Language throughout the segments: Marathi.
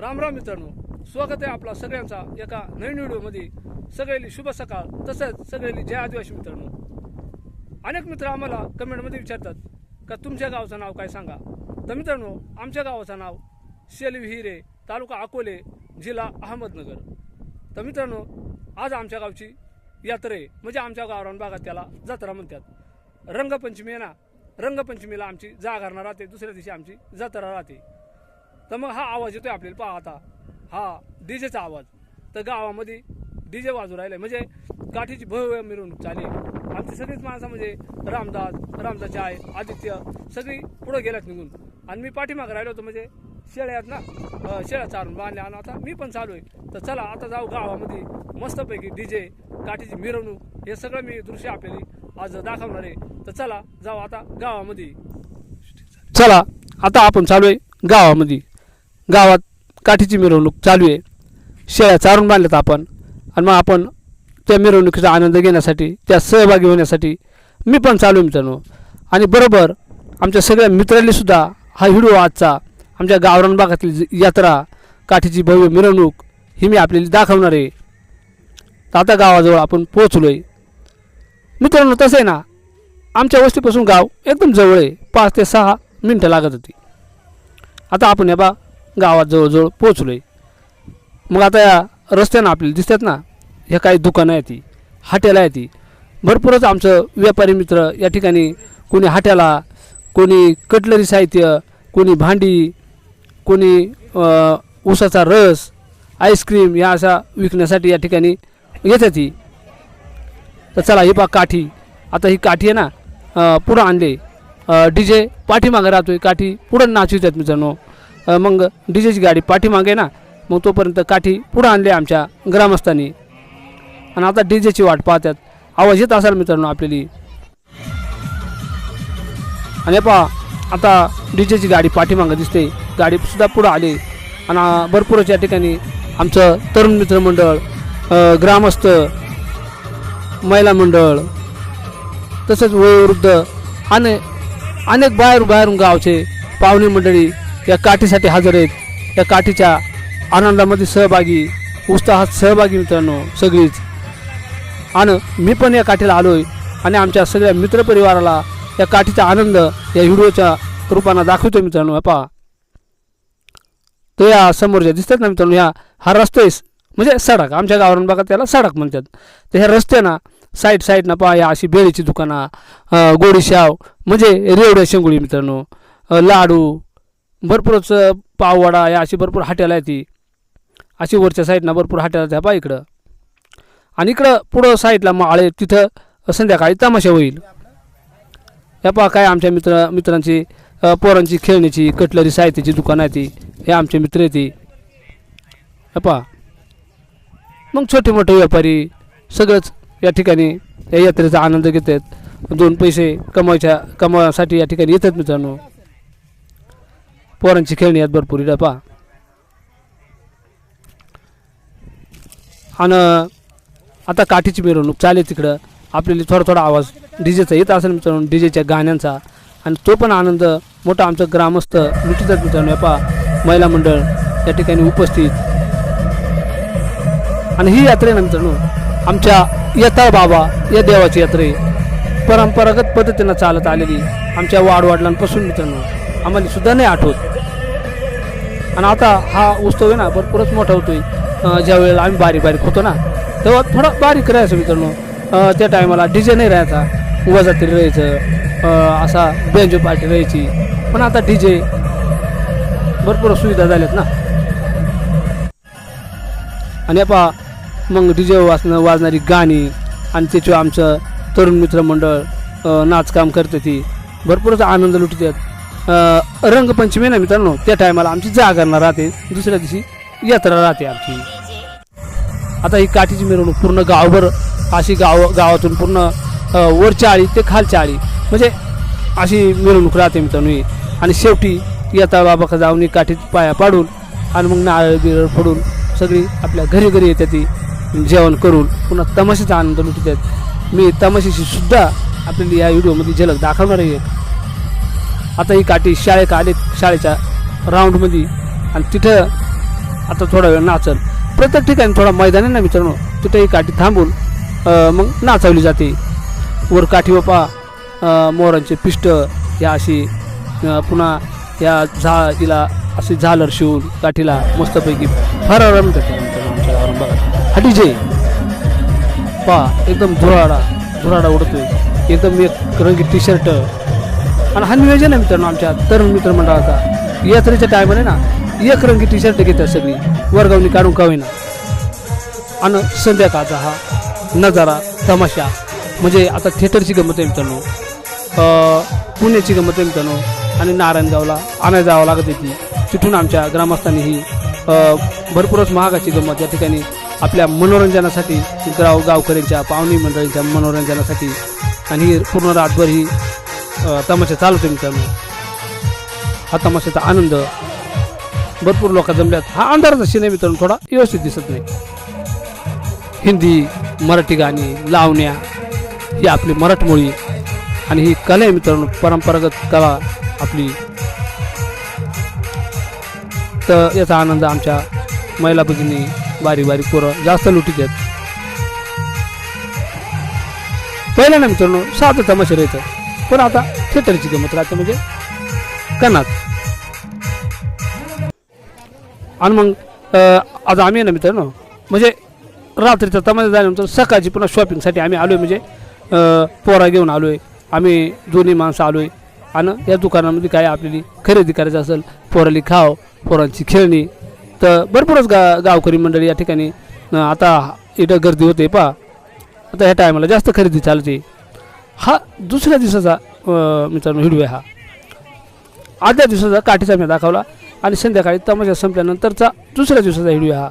राम राम मित्रांनो स्वागत आहे आपला सगळ्यांचा एका नवीन व्हिडिओमध्ये. सगळ्यांनी शुभ सकाळ तसंच सगळ्यांनी जय आदिवासी मित्रांनो. अनेक मित्र आम्हाला कमेंटमध्ये विचारतात का तुमच्या गावाचं नाव काय सांगा? तर मित्रांनो आमच्या गावाचं नाव शेलविहिरे तालुका अकोले जिल्हा अहमदनगर. तर मित्रांनो आज आमच्या गावची यात्रे म्हणजे आमच्या गावरान भागात त्याला जत्रा म्हणतात. रंगपंचमी आहे ना? रंगपंचमीला आमची जागरणा राहते दुसऱ्या दिवशी आमची जत्रा राहते. तर मग हा आवाज येतोय आपल्याला पहा आता. हा डीजेचा आवाज. तर गावामध्ये डीजे वाजू राहिले म्हणजे काठीची भव्य मिरवणूक चालली आमची सगळीच माणसं म्हणजे रामदास रामदास आई आदित्य सगळी पुढे गेल्यात निघून. आणि मी पाठीमागे राहिलो होतो म्हणजे शेळ्या आहेत ना शेळ्या चारून बांधल्या. आणि आता मी पण चालू आहे. तर चला आता जाऊ गावामध्ये. मस्तपैकी डीजे काठीची मिरवणूक हे सगळं मी दृश्य आपल्याला आज दाखवणार आहे. तर चला जाऊ आता गावामध्ये. चला आता आपण चालू आहे गावामध्ये. गावात काठीची मिरवणूक चालू आहे. शेळ्या चारून बांधल्यात आपण. आणि मग आपण त्या मिरवणुकीचा आनंद घेण्यासाठी त्या सहभागी होण्यासाठी मी पण चालू आहे मित्रांनो. आणि बरोबर आमच्या सगळ्या मित्रांनीसुद्धा हा व्हिडिओ आजचा आमच्या गावरान भागातील यात्रा काठीची भव्य मिरवणूक ही मी आपल्याला दाखवणार आहे. तर आता गावाजवळ आपण पोहोचलो आहे मित्रांनो तसं आहे ना आमच्या वस्तीपासून गाव एकदम जवळ आहे. पाच ते सहा मिनटं लागत होती. आता आपण या बा गावात जवळजवळ पोचलो आहे मग आता या रस्त्यानं आपल्याला दिसतात ना ह्या काही दुकानं आहेत ती हाट्याला आहे ती. भरपूरच आमचं व्यापारी मित्र या ठिकाणी कोणी हाट्याला कोणी कटलरी साहित्य कोणी भांडी कोणी ऊसाचा रस आईस्क्रीम या अशा विकण्यासाठी या ठिकाणी येतात ती. तर चला ही पा काठी. आता ही काठी आहे ना पुढं आणले. डी जे पाठीमागं आहे काठी पुढं नाचवितात मित्रांनो. मग डीजेची गाडी पाठीमागे ना मग तोपर्यंत काठी पुढं आणली आमच्या ग्रामस्थांनी. आणि आता डीजेची वाट पाहतात. आवाज येत असाल मित्रांनो आपल्याली. आणि पहा आता डीजेची गाडी पाठीमागं दिसते. गाडीसुद्धा पुढं आली. आणि अ, भरपूरच या ठिकाणी आमचं तरुण मित्र मंडळ ग्रामस्थ महिला मंडळ तसंच वयोवृद्ध आणि अनेक बाहेर बाहेरून गावचे पाहुणे मंडळी या काठीसाठी हजर आहेत. या काठीच्या आनंदामध्ये सहभागी उत्साहात सहभागी मित्रांनो सगळीच. आणि मी पण या काठीला आलो आहे आणि आमच्या सगळ्या मित्रपरिवाराला या काठीचा आनंद या व्हिडिओच्या रूपानं दाखवतो मित्रांनो. हे पहा. तर या समोरच्या दिसतात ना मित्रांनो ह्या हा रस्ता आहे. म्हणजे सडक. आमच्या गावावरून बघा त्याला सडक म्हणतात. तर ह्या रस्त्यानं साईड साईडनं पहा या अशी बेळीची दुकानं अं, गोडीशाव म्हणजे रेवड्या शेंगुळी मित्रांनो लाडू भरपूरच पाववाडा या अशी भरपूर हाट्याला आहे ती. अशी वरच्या साईडनं भरपूर हाट्याला त्या पहा इकडं. आणि इकडं पुढं साईडला माळे तिथं संध्याकाळी तमाशा होईल. या पहा काय आमच्या मित्र मित्रांची पोरांची खेळण्याची कटलरी साहित्याची दुकानं आहे ती. हे आमचे मित्र आहे ती. या पहा. मग छोटे मोठे व्यापारी सगळंच या ठिकाणी या यात्रेचा आनंद घेतात. दोन पैसे कमवायच्या कमावण्यासाठी या ठिकाणी येतात मित्रांनो. पोरांची खेळणी आहेत भरपूर इथं पहा. आणि आता काठीची मिरवणूक चालेल तिकडं. आपल्याला थोडा थोडा आवाज डीजेचा येत असेल मित्रांनो डीजेच्या गाण्यांचा. आणि तो पण आनंद मोठा आमचं ग्रामस्थ लुटतात मित्रांनो पहा महिला मंडळ या ठिकाणी उपस्थित. आणि ही यात्रेनंतर आमच्या येता बाबा या देवाची यात्रे परंपरागत पद्धतीनं चालत आलेली आमच्या वाडवडिलांपासून मित्रांनो. आम्हाला सुद्धा नाही आठवत. आणि आता हा उत्सव आहे ना भरपूरच मोठा होतोय. ज्या वेळेला आम्ही बारीक बारीक होतो ना तेव्हा थोडा बारीक राहायचं मित्रांनो. त्या टायमाला डी जे नाही राहायचा. उवाजा तरी राहायचं असा बेंजो पार्टी राहायची. पण आता डी जे भरपूर सुविधा झाल्यात ना. आणि पहा मग डी जे वाजणं वाजणारी गाणी आणि त्याच्यावर आमचं तरुण मित्रमंडळ नाचकाम करते ती. भरपूरच आनंद लुटतात. रंगपंचमी ना मित्रांनो त्या टायमाला आमची जागरणा राहते. दुसऱ्या दिवशी यात्रा राहते आमची. आता ही काठीची मिरवणूक पूर्ण गावभर अशी गाव गावातून पूर्ण वरच्या आळी ते खालच्या आळी म्हणजे अशी मिरवणूक राहते मित्रांनो ही. आणि शेवटी येता बाबा जाऊन ही काठीत पाया पाडून आणि मग नारळ बिरळ फोडून सगळी आपल्या घरी घरी येते ती. जेवण करून पुन्हा तमाशाचा आनंद लुटतात मी तमाशाची सुद्धा आपल्याला या व्हिडिओमध्ये झलक दाखवणार आहे. आता ही काठी शाळेत आले शाळेच्या राऊंडमध्ये आणि तिथं आता थोडा वेळ नाचल. प्रत्येक ठिकाणी थोडा मैदानी आहे ना मित्रांनो तिथेही काठी थांबून मग नाचवली जाते. वर काठी बापा मोरांचे पिष्ट या अशी पुन्हा या झा तिला अशी झालर शिवून काठीला मस्तपैकी फार म्हणतात त्याला हटी जे. हा पा एकदम धुराडा धुराडा उडतोय. एकदम एक रंगी टी शर्ट आणि हा नियोजन आहे मित्रांनो आमच्या तरुण मित्रमंडळाचा यात्रेच्या टायमाला ना एक रंगी टी शर्ट घेतात सगळी. वर्गावणी काढून का होईना आणि संध्याकाळचा हा नजारा तमाशा. म्हणजे आता थिएटरची गंमत आहे मित्रांनो. पुण्याची गंमत आहे मित्रांनो. आणि नारायणगावला आणायला जावं लागत होती तिथून आमच्या ग्रामस्थांनी ही भरपूरच महागाची गंमत या ठिकाणी आपल्या मनोरंजनासाठी गाव गावकऱ्यांच्या पाहुणी मंडळींच्या मनोरंजनासाठी आणि ही पूर्ण रातभर ही तमाशा चालू चालवतो मित्रांनो. हा तमाशाचा आनंद भरपूर लोक जमल्यात. हा अंधाराचा सिनेमा मित्रांनो थोडा व्यवस्थित दिसत नाही. हिंदी मराठी गाणी लावण्या ही आपली मराठमोळी आणि ही कला आहे मित्रांनो परंपरागत कला आपली. तर याचा आनंद आमच्या महिला भगिनी बारी बारी पोरं जास्त लुटीत आहेत. पहिल्या ना मित्रांनो साधं तमाशा राहायचं पण आता थिएटरची गमत राहते म्हणजे कनात आणि मग आज आम्ही आहे ना मित्रांनो म्हणजे रात्रीचा तमाशा झाल्यानंतर सकाळची पुन्हा शॉपिंगसाठी आम्ही आलो आहे म्हणजे पोरा घेऊन आलो आहे आम्ही दोन्ही माणसं आलो आहे आणि या दुकानामध्ये काय आपल्याला खरेदी करायचं असेल पोराली खाव पोरांची खेळणी. तर भरपूरच गा गावकरी मंडळी या ठिकाणी आता इथं गर्दी होते पा आता ह्या टायमाला जास्त खरेदी चालते. हा दुसऱ्या दिवसाचा मित्रांनो व्हिडिओ आहे हा. आदल्या दिवसाचा काठीचा मी दाखवला आणि संध्याकाळी तमाशा संपल्यानंतरचा दुसऱ्या दिवसाचा व्हिडिओ हा.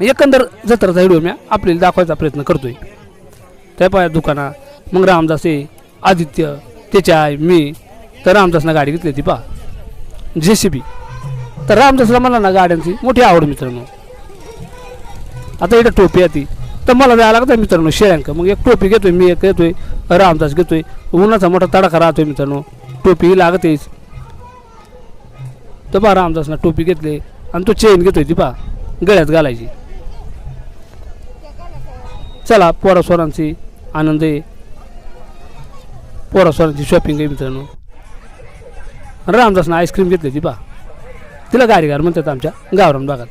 एकंदर जत्राचा व्हिडिओ मी आपल्याला दाखवायचा प्रयत्न करतोय. त्या पाया दुकाना मग रामदास आदित्य त्याच्या आई मी तर रामदासनं गाडी घेतली होती पा जे सी बी तर रामदासला मला ना गाड्यांची मोठी आवड मित्रांनो. आता इथं टोपी आहे ती. तर मला द्यायला लागतं मित्रांनो शेळ्यांक. मग एक टोपी घेतोय मी एक घेतोय रामदास घेतोय. उन्हाचा मोठा तडाखा राहतोय मित्रांनो. टोपी लागतेच. तर बा रामदासनं टोपी घेतली आणि तो चेन घेतोय ती पा गळ्यात घालायची. चला पोरास्वरांची आनंद आहे. पोरास्वरांची शॉपिंग आहे मित्रांनो. रामदासनं आईस्क्रीम घेतली ती पा तिला गाडीगार म्हणतात आमच्या गावरान भागात.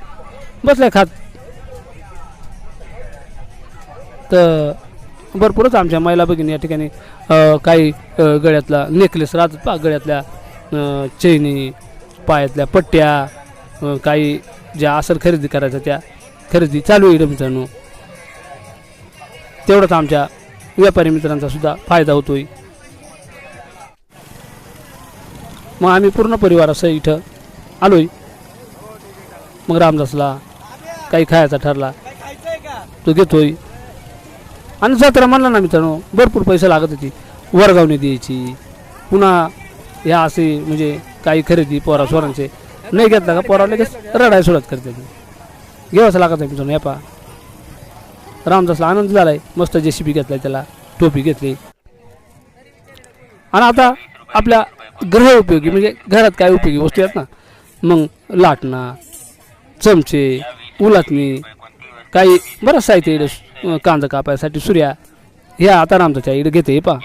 बसलाय खात. तर भरपूरच आमच्या महिला भगिनी या ठिकाणी काही गळ्यातला नेकलेस राहतात पा गळ्यातल्या चैनी पायातल्या पट्ट्या काही ज्या असेल खरेदी करायच्या त्या खरेदी चालू आहे मित्रांनो तेवढंच आमच्या व्यापारी मित्रांचा सुद्धा फायदा होतोय. मग आम्ही पूर्ण परिवारासह इथं आलोय. मग रामदासला काही खायचा ठरला तो घेतोय. आणि जत्रा म्हणला ना मित्रांनो भरपूर पैसे लागत होती. वर्गावणी द्यायची पुन्हा ह्या असे म्हणजे काही खरेदी पोरा स्वरांचे नाही घेतला का? पोरा लगेच रडायला सुरुवात करते ती. घ्यावंच लागत आहे मित्रांनो हे पा रामदासला आनंद झालाय. मस्त जे सी बी घेतलाय त्याला टोपी घेतली. आणि आता आपल्या ग्रह उपयोगी म्हणजे घरात काय उपयोगी वस्तू आहेत ना? मग लाटणा चमचे उलाटणी काही बरंच साहित्य अं, कांदा कापायसाठी सूर्या. ह्या आता रामदाच्या इकडे घेते पा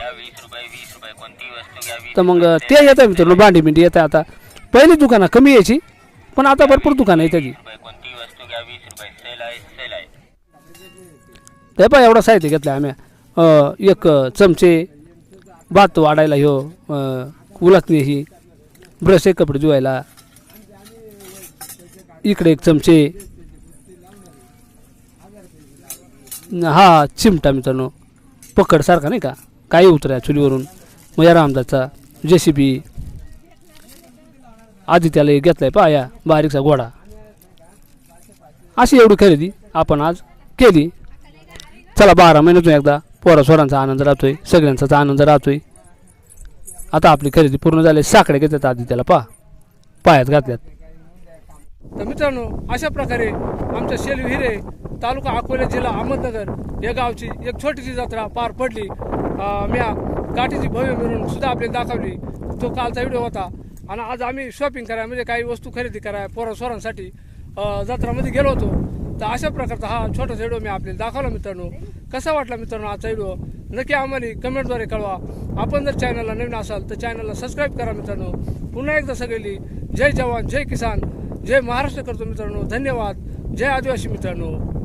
तर मग ते येत आहे मित्रांनो भांडी बिंडी येत आहे आता. पहिली दुकानं कमी यायची पण आता भरपूर दुकानं येते ती ते पा एवढा साहित्य घेतलं आम्ही. अं, एक चमचे भात वाढायला ह्यो अं, ही ब्रश आहे कपडे धुवायला. इकडे एक चमचे न हा चिमटा मित्रांनो. पकडसारखा नाही का? काही उतरा चुलीवरून? मग या रामदासचा जे सी बी आदित्याला एक घेतलाय पहा या बारीकचा घोडा. अशी एवढी खरेदी आपण आज केली. चला बारा महिन्यातून एकदा पोरा स्वरांचा आनंद राहतोय सगळ्यांचाच आनंद राहतोय. आता आपली खरेदी पूर्ण झाली साकडे घेतात त्याला पा पायात घातल्यात. तर मित्रांनो अशा प्रकारे आमच्या शेल हिरे तालुका अकोला जिल्हा अहमदनगर या गावची एक छोटीशी जत्रा पार पडली. म्या काठीची भव्य मिळून सुद्धा आपल्याला दाखवली. तो कालचा व्हिडिओ होता. आणि आज आम्ही शॉपिंग कराय म्हणजे काही वस्तू खरेदी कराय पोरा स्वरांसाठी जत्रामध्ये गेलो होतो. तर अशा प्रकारचा हा छोटासा व्हिडिओ मी आपल्याला दाखवला मित्रांनो. कसा वाटला मित्रांनो आजचा व्हिडिओ? नक्की आम्हाला कमेंटद्वारे कळवा. आपण जर चॅनलला नवीन असाल तर चॅनलला सबस्क्राईब करा मित्रांनो. पुन्हा एकदा सगळी जय जवान जय किसान. जय महाराष्ट्र करतो मित्रांनो. धन्यवाद. जय आदिवासी मित्रांनो.